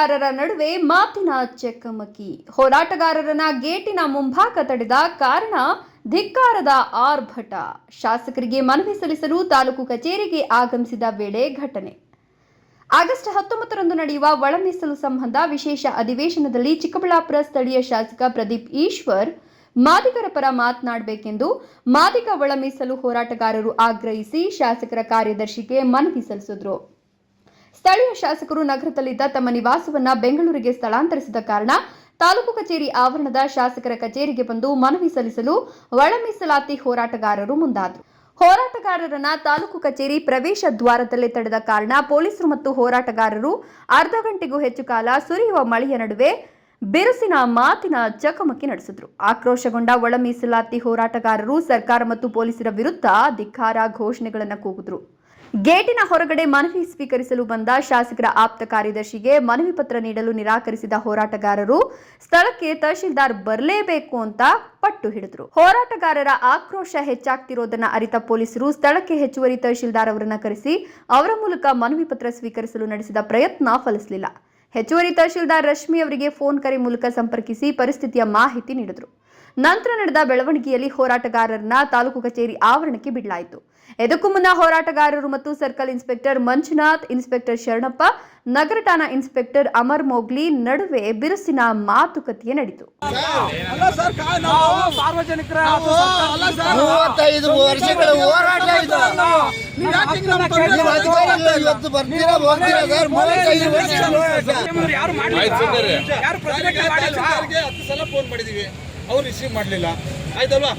ಹೋರಾಟಗಾರರ ನಡುವೆ ಮಾತಿನ ಚಕಮಕಿ. ಹೋರಾಟಗಾರರನ್ನ ಗೇಟಿನ ಮುಂಭಾಗ ತಡೆದ ಕಾರಣ ಧಿಕ್ಕಾರದ ಆರ್ಭಟ. ಶಾಸಕರಿಗೆ ಮನವಿ ಸಲ್ಲಿಸಲು ತಾಲೂಕು ಕಚೇರಿಗೆ ಆಗಮಿಸಿದ ವೇಳೆ ಘಟನೆ. ಆಗಸ್ಟ್ ಹತ್ತೊಂಬತ್ತರಂದು ನಡೆಯುವ ಒಳ ಮೀಸಲು ಸಂಬಂಧ ವಿಶೇಷ ಅಧಿವೇಶನದಲ್ಲಿ ಚಿಕ್ಕಬಳ್ಳಾಪುರ ಸ್ಥಳೀಯ ಶಾಸಕ ಪ್ರದೀಪ್ ಈಶ್ವರ್ ಮಾದಿಗರ ಪರ ಮಾತನಾಡಬೇಕೆಂದು ಮಾದಿಗ ಒಳ ಮೀಸಲು ಹೋರಾಟಗಾರರು ಆಗ್ರಹಿಸಿ ಶಾಸಕರ ಕಾರ್ಯದರ್ಶಿಗೆ ಮನವಿ ಸಲ್ಲಿಸಿದ್ರು. ಸ್ಥಳೀಯ ಶಾಸಕರು ನಗರದಲ್ಲಿದ್ದ ತಮ್ಮ ನಿವಾಸವನ್ನ ಬೆಂಗಳೂರಿಗೆ ಸ್ಥಳಾಂತರಿಸಿದ ಕಾರಣ ತಾಲೂಕು ಕಚೇರಿ ಆವರಣದ ಶಾಸಕರ ಕಚೇರಿಗೆ ಬಂದು ಮನವಿ ಸಲ್ಲಿಸಲು ಒಳ ಮೀಸಲಾತಿ ಹೋರಾಟಗಾರರು ಮುಂದಾದರು. ಹೋರಾಟಗಾರರನ್ನ ತಾಲೂಕು ಕಚೇರಿ ಪ್ರವೇಶ ದ್ವಾರದಲ್ಲೇ ತಡೆದ ಕಾರಣ ಪೊಲೀಸರು ಮತ್ತು ಹೋರಾಟಗಾರರು ಅರ್ಧ ಗಂಟೆಗೂ ಹೆಚ್ಚು ಕಾಲ ಸುರಿಯುವ ಮಳೆಯ ನಡುವೆ ಬಿರುಸಿನ ಮಾತಿನ ಚಕಮಕಿ ನಡೆಸಿದ್ರು. ಆಕ್ರೋಶಗೊಂಡ ಒಳ ಮೀಸಲಾತಿ ಹೋರಾಟಗಾರರು ಸರ್ಕಾರ ಮತ್ತು ಪೊಲೀಸರ ವಿರುದ್ಧ ಧಿಕ್ಕಾರ ಘೋಷಣೆಗಳನ್ನು ಕೂಗಿದ್ರು. ಗೇಟಿನ ಹೊರಗಡೆ ಮನವಿ ಸ್ವೀಕರಿಸಲು ಬಂದ ಶಾಸಕರ ಆಪ್ತ ಕಾರ್ಯದರ್ಶಿಗೆ ಮನವಿ ಪತ್ರ ನೀಡಲು ನಿರಾಕರಿಸಿದ ಹೋರಾಟಗಾರರು, ಸ್ಥಳಕ್ಕೆ ತಹಶೀಲ್ದಾರ್ ಬರಲೇಬೇಕು ಅಂತ ಪಟ್ಟು ಹಿಡಿದ್ರು. ಹೋರಾಟಗಾರರ ಆಕ್ರೋಶ ಹೆಚ್ಚಾಗ್ತಿರೋದನ್ನ ಅರಿತ ಪೊಲೀಸರು ಸ್ಥಳಕ್ಕೆ ಹೆಚ್ಚುವರಿ ತಹಶೀಲ್ದಾರ್ ಅವರನ್ನ ಕರೆಸಿ ಅವರ ಮೂಲಕ ಮನವಿ ಪತ್ರ ಸ್ವೀಕರಿಸಲು ನಡೆಸಿದ ಪ್ರಯತ್ನ ಫಲಿಸಲಿಲ್ಲ. ಹೆಚ್ಚುವರಿ ತಹಶೀಲ್ದಾರ್ ರಶ್ಮಿ ಅವರಿಗೆ ಫೋನ್ ಕರೆ ಮೂಲಕ ಸಂಪರ್ಕಿಸಿ ಪರಿಸ್ಥಿತಿಯ ಮಾಹಿತಿ ನೀಡಿದರು. ನಂತರ ನಡೆದ ಬೆಳವಣಿಗೆಯಲ್ಲಿ ಹೋರಾಟಗಾರರನ್ನ ತಾಲೂಕು ಕಚೇರಿ ಆವರಣಕ್ಕೆ ಬಿಡಲಾಯಿತು. ಇದಕ್ಕೂ ಮುನ್ನ ಹೋರಾಟಗಾರರು ಮತ್ತು circle inspector Manjunath inspector Sharanappa ನಗರ ಠಾಣಾ ಇನ್ಸ್ಪೆಕ್ಟರ್ ಅಮರ್ ಮೋಗ್ಲಿ ನಡುವೆ ಬಿರುಸಿನ ಮಾತುಕತೆ ನಡೆಯಿತು ಯಾರು ಅವ್ರು ರಿಸೀವ್ ಮಾಡಲಿಲ್ಲ. ಆಯ್ತಲ್ವಾ?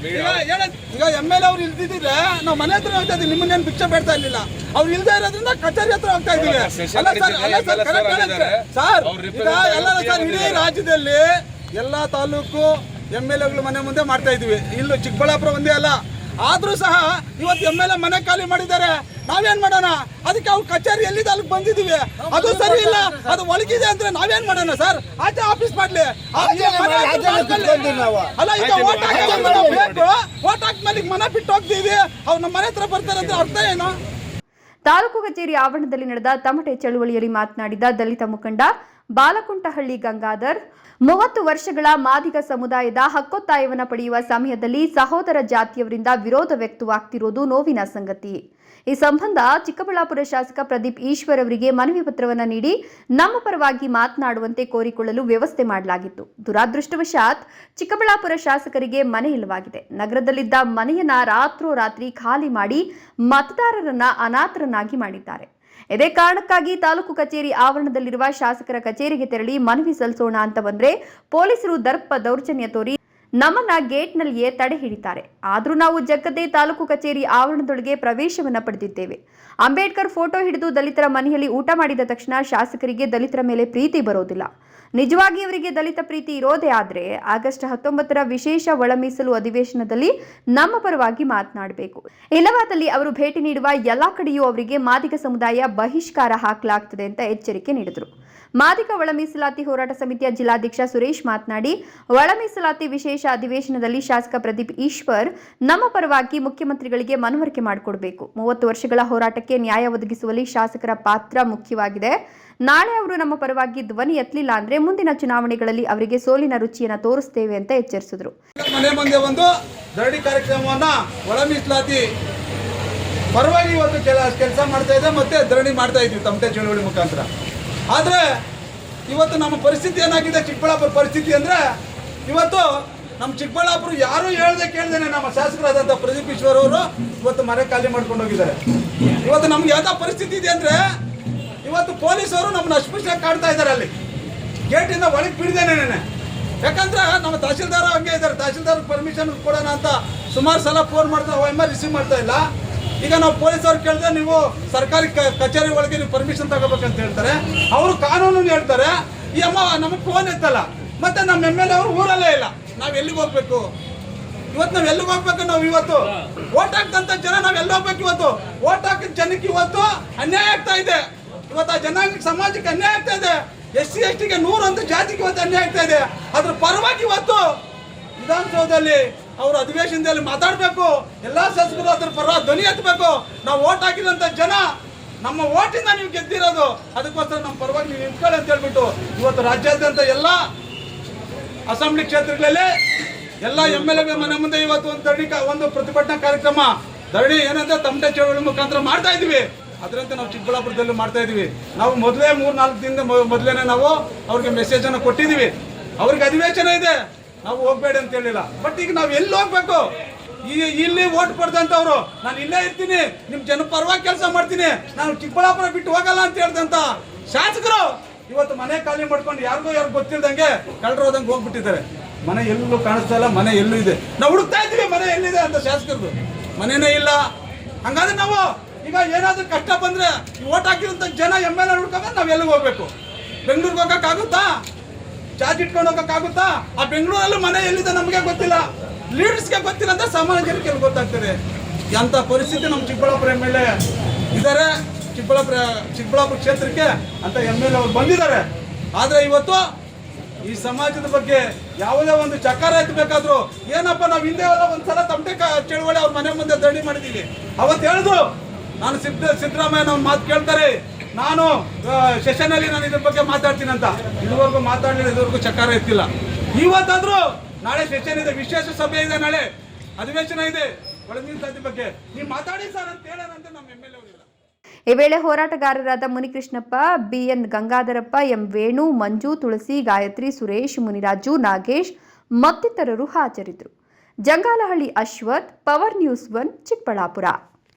ಈಗ ಎಂ ಎಲ್ ಅವ್ರು ಇಲ್ದಿದ್ರೆ ನಾವು ಮನೆ ಹತ್ರ ಹೋಗ್ತಾ ಇದೀವಿ ನಿಮ್ಮನ್ನೇನು ಭಿಕ್ಷೆ ಬೇಡ್ತಾ ಇರ್ಲಿಲ್ಲ. ಅವ್ರು ಇಲ್ದೇ ಇರೋದ್ರಿಂದ ಕಚೇರಿ ಹತ್ರ ಹೋಗ್ತಾ ಇದ್ದೀವಿ. ಅಲ್ಲ ಸರ್ ಅಲ್ಲ ಸರ್ correct ಹೇಳಕ್ಕೆ. ಸರ್ ಈಗ ಎಲ್ಲ ಸರ್ ಇಡೀ ರಾಜ್ಯದಲ್ಲಿ ಎಲ್ಲಾ ತಾಲೂಕು ಎಂ ಎಲ್ ಎಗಳು ಮನೆ ಮುಂದೆ ಮಾಡ್ತಾ ಇದೀವಿ ಇಲ್ಲೂ ಚಿಕ್ಕಬಳ್ಳಾಪುರ ಒಂದೇ ಅಲ್ಲ. ಆದ್ರೂ ಸಹ ಇವತ್ತು ಎಂ ಎಲ್ ಎ ಮನೆ ಖಾಲಿ ಮಾಡಿದ್ದಾರೆ. ನಾವೇನ್ ಮಾಡೋಣ? ಅದಕ್ಕೆ ಅವ್ರ ಕಚೇರಿ ಎಲ್ಲಿದೆ? ಅಲ್ಲಿಗೆ ಬಂದಿದೀವಿ. ಅದು ಸರಿ ಇಲ್ಲ. ಅದು ಒಳಗಿದೆ ಅಂದ್ರೆ ನಾವೇನ್ ಮಾಡೋಣ ಸರ್? ಆಚೆ ಆಫೀಸ್ ಮಾಡ್ಲಿ. ಅಲ್ಲ ಈಗ ಓಟ್ ವೋಟ್ ಓಟ್ ಹಾಕ್ಮೇಲೆ ಮನೆ ಬಿಟ್ಟು ಹೋಗ್ತೀವಿ. ಅವ್ರು ನಮ್ಮ ಮನೆ ಹತ್ರ ಬರ್ತಾರೆ ಅಂದ್ರೆ ಅರ್ಥ ಏನು? ತಾಲೂಕು ಕಚೇರಿ ಆವರಣದಲ್ಲಿ ನಡೆದ ತಮಟೆ ಚಳುವಳಿಯಲ್ಲಿ ಮಾತನಾಡಿದ ದಲಿತ ಮುಖಂಡ ಬಾಲಕುಂಟಹಳ್ಳಿ ಗಂಗಾಧರ್, ಮೂವತ್ತು ವರ್ಷಗಳ ಮಾದಿಗ ಸಮುದಾಯದ ಹಕ್ಕೊತ್ತಾಯವನ್ನು ಪಡೆಯುವ ಸಮಯದಲ್ಲಿ ಸಹೋದರ ಜಾತಿಯವರಿಂದ ವಿರೋಧ ವ್ಯಕ್ತವಾಗ್ತಿರೋದು ನೋವಿನ ಸಂಗತಿ. ಈ ಸಂಬಂಧ ಚಿಕ್ಕಬಳ್ಳಾಪುರ ಶಾಸಕ ಪ್ರದೀಪ್ ಈಶ್ವರ್ ಅವರಿಗೆ ಮನವಿ ಪತ್ರವನ್ನು ನೀಡಿ ನಮ್ಮ ಪರವಾಗಿ ಮಾತನಾಡುವಂತೆ ಕೋರಿಕೊಳ್ಳಲು ವ್ಯವಸ್ಥೆ ಮಾಡಲಾಗಿತ್ತು. ದುರಾದೃಷ್ಟವಶಾತ್ ಚಿಕ್ಕಬಳ್ಳಾಪುರ ಶಾಸಕರಿಗೆ ಮನೆ ಇಲ್ಲವಾಗಿದೆ. ನಗರದಲ್ಲಿದ್ದ ಮನೆಯನ್ನ ರಾತ್ರೋರಾತ್ರಿ ಖಾಲಿ ಮಾಡಿ ಮತದಾರರನ್ನ ಅನಾಥರನ್ನಾಗಿ ಮಾಡಿದ್ದಾರೆ. ಇದೇ ಕಾರಣಕ್ಕಾಗಿ ತಾಲೂಕು ಕಚೇರಿ ಆವರಣದಲ್ಲಿರುವ ಶಾಸಕರ ಕಚೇರಿಗೆ ತೆರಳಿ ಮನವಿ ಸಲ್ಲಿಸೋಣ ಅಂತ ಬಂದ್ರೆ ಪೊಲೀಸರು ದರ್ಪ ದೌರ್ಜನ್ಯ ತೋರಿ ನಮ್ಮನ್ನ ಗೇಟ್ನಲ್ಲಿಯೇ ತಡೆ ಹಿಡಿತಾರೆ. ಆದರೂ ನಾವು ಜಗ್ಗದೇ ತಾಲೂಕು ಕಚೇರಿ ಆವರಣದೊಳಗೆ ಪ್ರವೇಶವನ್ನ ಪಡೆದಿದ್ದೇವೆ. ಅಂಬೇಡ್ಕರ್ ಫೋಟೋ ಹಿಡಿದು ದಲಿತರ ಮನೆಯಲ್ಲಿ ಊಟ ಮಾಡಿದ ತಕ್ಷಣ ಶಾಸಕರಿಗೆ ದಲಿತರ ಮೇಲೆ ಪ್ರೀತಿ ಬರೋದಿಲ್ಲ. ನಿಜವಾಗಿ ಅವರಿಗೆ ದಲಿತ ಪ್ರೀತಿ ಇರೋದೇ ಆದ್ರೆ ಆಗಸ್ಟ್ ಹತ್ತೊಂಬತ್ತರ ವಿಶೇಷ ಒಳ ಮೀಸಲು ಅಧಿವೇಶನದಲ್ಲಿ ನಮ್ಮ ಪರವಾಗಿ ಮಾತನಾಡಬೇಕು. ಇಲ್ಲವಾದಲ್ಲಿ ಅವರು ಭೇಟಿ ನೀಡುವ ಎಲ್ಲಾ ಕಡೆಯೂ ಅವರಿಗೆ ಮಾದಿಗ ಸಮುದಾಯ ಬಹಿಷ್ಕಾರ ಹಾಕಲಾಗ್ತದೆ ಅಂತ ಎಚ್ಚರಿಕೆ ನೀಡಿದರು. ಮಾದಿಗ ಒಳ ಮೀಸಲಾತಿ ಹೋರಾಟ ಸಮಿತಿಯ ಜಿಲ್ಲಾಧ್ಯಕ್ಷ ಸುರೇಶ್ ಮಾತನಾಡಿ ಒಳ ಮೀಸಲಾತಿ ವಿಶೇಷ ಅಧಿವೇಶನದಲ್ಲಿ ಶಾಸಕ ಪ್ರದೀಪ್ ಈಶ್ವರ್ ನಮ್ಮ ಪರವಾಗಿ ಮುಖ್ಯಮಂತ್ರಿಗಳಿಗೆ ಮನವರಿಕೆ ಮಾಡಿಕೊಡಬೇಕು. ಮೂವತ್ತು ವರ್ಷಗಳ ಹೋರಾಟಕ್ಕೆ ನ್ಯಾಯ ಒದಗಿಸುವಲ್ಲಿ ಶಾಸಕರ ಪಾತ್ರ ಮುಖ್ಯವಾಗಿದೆ. ನಾಳೆ ಅವರು ನಮ್ಮ ಪರವಾಗಿ ಧ್ವನಿ ಎತ್ತಲಿಲ್ಲ ಅಂದ್ರೆ ಮುಂದಿನ ಚುನಾವಣೆಗಳಲ್ಲಿ ಅವರಿಗೆ ಸೋಲಿನ ರುಚಿಯನ್ನು ತೋರಿಸ್ತೇವೆ ಅಂತ ಎಚ್ಚರಿಸಿದರು. ಮನೆ ಮುಂದೆ ಒಂದು ಧರಣಿ ಕಾರ್ಯಕ್ರಮವನ್ನ ಒಳ ಪರವಾಗಿ ಇವತ್ತು ಕೆಲ ಕೆಲಸ ಮಾಡ್ತಾ ಇದೆ ಮತ್ತೆ ಧರಣಿ ಮಾಡ್ತಾ ಇದ್ವಿ ತಮಟೆ ಚಳವಳಿ ಮುಖಾಂತರ. ಆದರೆ ಇವತ್ತು ನಮ್ಮ ಪರಿಸ್ಥಿತಿ ಏನಾಗಿದೆ? ಚಿಕ್ಕಬಳ್ಳಾಪುರ ಪರಿಸ್ಥಿತಿ ಅಂದ್ರೆ ಇವತ್ತು ನಮ್ಮ ಚಿಕ್ಕಬಳ್ಳಾಪುರ ಯಾರು ಹೇಳ್ದೆ ಕೇಳ್ದೇನೆ, ನಮ್ಮ ಶಾಸಕರಾದಂಥ ಪ್ರದೀಪ್ ಈಶ್ವರ್ ಅವರು ಇವತ್ತು ಮನೆ ಖಾಲಿ ಮಾಡ್ಕೊಂಡು ಹೋಗಿದ್ದಾರೆ. ಇವತ್ತು ನಮ್ಗೆ ಯಾವ ಪರಿಸ್ಥಿತಿ ಇದೆ ಅಂದರೆ ಇವತ್ತು ಪೊಲೀಸರು ನಮ್ಮನ್ನ ಅಸ್ಪೃಶ್ಯ ಕಾಡ್ತಾ ಇದ್ದಾರೆ ಅಲ್ಲಿ. ಗೇಟಿಂದ ಒಳಗೆ ಬಿಡ್ದೇನೆ ಯಾಕಂದ್ರೆ ನಮ್ಮ ತಹಸೀಲ್ದಾರ್ ಹಂಗೆ ಇದ್ದಾರೆ. ತಹಶೀಲ್ದಾರ್ ಪರ್ಮಿಷನ್ ಕೊಡೋಣ ಅಂತ ಸುಮಾರು ಸಲ ಫೋನ್ ಮಾಡ್ತಾ ಎಮ್ಮೆ ರಿಸೀವ್ ಮಾಡ್ತಾ ಇಲ್ಲ. ಈಗ ನಾವು ಪೊಲೀಸರು ಕೇಳಿದ್ರೆ ನೀವು ಸರ್ಕಾರಿ ಕಚೇರಿ ಒಳಗೆ ನೀವು ಪರ್ಮಿಷನ್ ತಗೋಬೇಕಂತ ಹೇಳ್ತಾರೆ. ಅವರು ಕಾನೂನು ಹೇಳ್ತಾರೆ. ಈ ಅಮ್ಮ ನಮಗೆ ಫೋನ್ ಎತ್ತಲ್ಲ. ಮತ್ತೆ ನಮ್ಮ ಎಂ ಎಲ್ ಎ ಅವರು ಊರಲ್ಲೇ ಇಲ್ಲ. ನಾವು ಎಲ್ಲಿಗೆ ಹೋಗ್ಬೇಕು? ಇವತ್ತು ನಾವು ಎಲ್ಲಿಗೆ ಹೋಗ್ಬೇಕು ನಾವು ಇವತ್ತು? ಓಟ್ ಹಾಕ್ತಂತ ಜನ ನಾವು ಎಲ್ಲಿ ಹೋಗ್ಬೇಕು ಇವತ್ತು? ಓಟ್ ಹಾಕಿದ ಜನಕ್ಕೆ ಇವತ್ತು ಅನ್ಯಾಯ ಆಗ್ತಾ ಇದೆ. ಇವತ್ತು ಆ ಜನಾಂಗ ಸಮಾಜಕ್ಕೆ ಅನ್ಯಾಯ ಆಗ್ತಾ ಇದೆ. ಎಸ್ ಸಿ ಎಸ್ ಟಿಗೆ ನೂರೊಂದು ಜಾತಿಗೆ ಇವತ್ತು ಅನ್ಯಾಯ ಆಗ್ತಾ ಇದೆ. ಅದ್ರ ಪರವಾಗಿ ಇವತ್ತು ವಿಧಾನಸೌಧದಲ್ಲಿ ಅವರು ಅಧಿವೇಶನದಲ್ಲಿ ಮಾತಾಡಬೇಕು. ಎಲ್ಲಾ ಸದಸ್ಯರು ಅದ್ರ ಪರವಾಗಿ ಧ್ವನಿ ಎತ್ತಬೇಕು. ನಾವು ಓಟ್ ಹಾಕಿದಂತ ಜನ ನಮ್ಮ ಓಟಿಂದ ನೀವು ಗೆದ್ದಿರೋದು. ಅದಕ್ಕೋಸ್ಕರ ನಮ್ಮ ಪರವಾಗಿ ನೀವು ನಿಂತ್ಕೊಳ್ಳಿ ಅಂತ ಹೇಳ್ಬಿಟ್ಟು ಇವತ್ತು ರಾಜ್ಯಾದ್ಯಂತ ಎಲ್ಲ ಅಸೆಂಬ್ಲಿ ಕ್ಷೇತ್ರಗಳಲ್ಲಿ ಎಲ್ಲ ಎಂ ಎಲ್ ಎ ಮನೆ ಮುಂದೆ ಇವತ್ತು ಒಂದು ಧರಣಿ ಒಂದು ಪ್ರತಿಭಟನಾ ಕಾರ್ಯಕ್ರಮ, ಧರಣಿ ಏನಂದ್ರೆ ತಮಟೆ ಚಳವಳಿ ಮುಖಾಂತರ ಮಾಡ್ತಾ ಇದೀವಿ ಅದರಂತೆ ನಾವು ಚಿಕ್ಕಬಳ್ಳಾಪುರದಲ್ಲೂ ಮಾಡ್ತಾ ಇದೀವಿ ನಾವು ಮೊದಲೇ ಮೂರ್ ನಾಲ್ಕು ದಿನದ ಮೊದಲೇನೆ ನಾವು ಅವ್ರಿಗೆ ಮೆಸೇಜ್ ಅನ್ನು ಕೊಟ್ಟಿದೀವಿ ಅವ್ರಿಗೆ ಅಧಿವೇಶನ ಇದೆ. ನಾವು ಹೋಗ್ಬೇಡಿ ಅಂತ ಹೇಳಿಲ್ಲ. ಬಟ್ ಈಗ ನಾವು ಎಲ್ಲಿ ಹೋಗ್ಬೇಕು? ಈ ಇಲ್ಲಿ ಓಟ್ ಪಡೆದಂಥವ್ರು, ನಾನು ಇಲ್ಲೇ ಇರ್ತೀನಿ. ನಿಮ್ಮ ಜನ ಪರವಾಗಿ ಕೆಲಸ ಮಾಡ್ತೀನಿ. ನಾನು ಚಿಕ್ಕಬಳ್ಳಾಪುರ ಬಿಟ್ಟು ಹೋಗಲ್ಲ ಅಂತ ಹೇಳ್ದಂತ ಶಾಸಕರು. ಇವತ್ತು ಮನೆ ಖಾಲಿ ಮಾಡ್ಕೊಂಡು ಯಾರಿಗೂ ಯಾರು ಗೊತ್ತಿಲ್ದಂಗೆ ಕಳ್ಳರು ಹೋದಂಗೆ ಹೋಗ್ಬಿಟ್ಟಿದ್ದಾರೆ. ಮನೆ ಎಲ್ಲೂ ಕಾಣಿಸ್ತಾ ಇಲ್ಲ, ಮನೆ ಎಲ್ಲೂ ಇದೆ. ನಾವು ಹುಡುಕ್ತಾ ಇದ್ದೀವಿ, ಮನೆ ಎಲ್ಲಿದೆ ಅಂತ ಶಾಸಕರದು. ಮನೆನೇ ಇಲ್ಲ. ಹಂಗಾದ್ರೆ ನಾವು ಈಗ ಏನಾದ್ರೂ ಕಷ್ಟ ಬಂದ್ರೆ ಓಟ್ ಹಾಕಿದಂತ ಜನ ಎಂ ಎಲ್ ಎ ಹುಡ್ಕೊಂಡ್ರೆ ನಾವು ಎಲ್ಲಿಗೆ ಹೋಗ್ಬೇಕು? ಬೆಂಗಳೂರಿಗೆ ಹೋಗೋಕ್ಕಾಗುತ್ತಾ ಚಾರ್ಜ್ ಇಟ್ಕೊಂಡು ಹೋಗೋಕ್ಕಾಗುತ್ತಾ ಆ ಬೆಂಗಳೂರಲ್ಲೂ ಮನೆ ಎಲ್ಲಿದೆ ನಮಗೆ ಗೊತ್ತಿಲ್ಲ. ಲೀಡರ್ಸ್ಗೆ ಗೊತ್ತಿಲ್ಲ ಅಂತ ಸಾಮಾನ್ಯ ಜನಕ್ಕೆ ಗೊತ್ತಾಗ್ತದೆ? ಎಂಥ ಪರಿಸ್ಥಿತಿ ನಮ್ಮ ಚಿಕ್ಕಬಳ್ಳಾಪುರ ಎಂ ಎಲ್ ಎ ಇದ್ದಾರೆ ಚಿಕ್ಕಬಳ್ಳಾಪುರ ಚಿಕ್ಕಬಳ್ಳಾಪುರ ಕ್ಷೇತ್ರಕ್ಕೆ ಅಂತ ಎಂ ಎಲ್ ಎ ಅವ್ರು ಬಂದಿದ್ದಾರೆ. ಆದರೆ ಇವತ್ತು ಈ ಸಮಾಜದ ಬಗ್ಗೆ ಯಾವುದೇ ಒಂದು ಚಕಾರ ಎತ್ತಬೇಕಾದ್ರು ಏನಪ್ಪ ನಾವು ಹಿಂದೆ ಎಲ್ಲ ಒಂದ್ಸಲ ತಮಟೆ ಚಳುವಳಿ ಅವ್ರ ಮನೆ ಮುಂದೆ ದಂಡಿ ಮಾಡಿದ್ದೀವಿ ಅವತ್ತು ಹೇಳಿದ್ರು, ನಾನು ಸಿದ್ದ ಸಿದ್ದರಾಮಯ್ಯ ಮಾತು ಕೇಳ್ತಾರೆ. ನಾನು ಸೆಷನ್ ಅಲ್ಲಿ ನಾನು ಇದ್ರ ಬಗ್ಗೆ ಮಾತಾಡ್ತೀನಿ ಅಂತ. ಇದುವರೆಗೂ ಮಾತಾಡಲಿಲ್ಲ, ಇದುವರೆಗೂ ಚಕಾರ ಎತ್ತಿಲ್ಲ. ಇವತ್ತಾದರೂ ನಾಳೆ ಸೆಷನ್ ಇದೆ, ವಿಶೇಷ ಸಭೆ ಇದೆ ನಾಳೆ. ಅಧಿವೇಶನ ಇದೆ. ಒಳಗಿನ ಬಗ್ಗೆ. ನೀವು ಮಾತಾಡಿ ಸರ್ ಅಂತ ಹೇಳೋರಂತೆ ನಮ್ಮ ಎಂ ಎಲ್ ಎ ಈ ವೇಳೆ ಹೋರಾಟಗಾರರಾದ ಮುನಿಕೃಷ್ಣಪ್ಪ ಬಿಎನ್ ಗಂಗಾಧರಪ್ಪ, ಎಂ. ವೇಣು, ಮಂಜು, ತುಳಸಿ, ಗಾಯತ್ರಿ, ಸುರೇಶ್, ಮುನಿರಾಜು, ನಾಗೇಶ್ ಮತ್ತಿತರರು ಹಾಜರಿದ್ದರು. Jangalahalli Ashwath, power news one, Chikkaballapura.